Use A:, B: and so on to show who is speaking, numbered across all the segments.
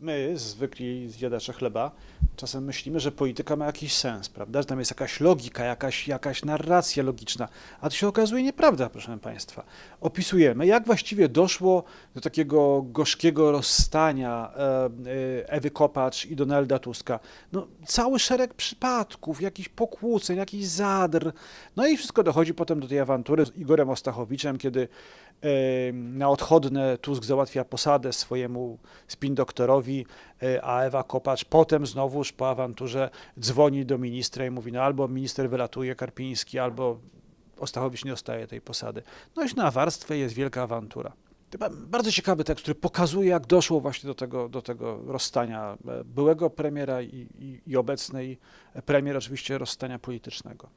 A: My, zwykli zjadacze chleba, czasem myślimy, że polityka ma jakiś sens, prawda? Że tam jest jakaś logika, jakaś, jakaś narracja logiczna. A to się okazuje nieprawda, proszę Państwa. Opisujemy, jak właściwie doszło do takiego gorzkiego rozstania e, e, Ewy Kopacz i Donalda Tuska. No, cały szereg przypadków, jakichś pokłóceń, jakichś zadr. No i wszystko dochodzi potem do tej awantury z Igorem Ostachowiczem, kiedy na odchodne Tusk załatwia posadę swojemu spin-doktorowi, e, a Ewa Kopacz potem znowuż po awanturze dzwoni do ministra i mówi, no albo minister wylatuje, Karpiński, albo Ostachowicz nie dostaje tej posady. No i na warstwę jest wielka awantura. Bardzo ciekawy tekst, który pokazuje, jak doszło właśnie do tego, do tego rozstania e, byłego premiera i, i, i obecnej premier, oczywiście rozstania politycznego.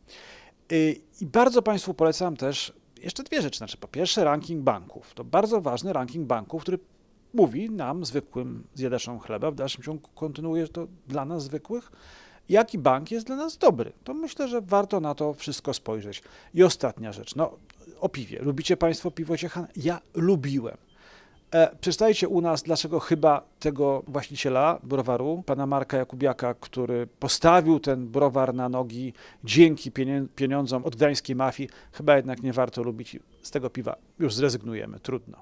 A: I bardzo Państwu polecam też jeszcze dwie rzeczy. Znaczy, po pierwsze, ranking banków. To bardzo ważny ranking banków, który mówi nam, zwykłym zjadaczom chleba, w dalszym ciągu kontynuuje to dla nas zwykłych, jaki bank jest dla nas dobry. To myślę, że warto na to wszystko spojrzeć. I ostatnia rzecz, no o piwie. Lubicie Państwo piwo Ciechan? Ja lubiłem. E, przeczytajcie u nas, dlaczego chyba tego właściciela browaru, pana Marka Jakubiaka, który postawił ten browar na nogi dzięki pieniądzom od gdańskiej mafii, chyba jednak nie warto lubić. Z tego piwa już zrezygnujemy. Trudno.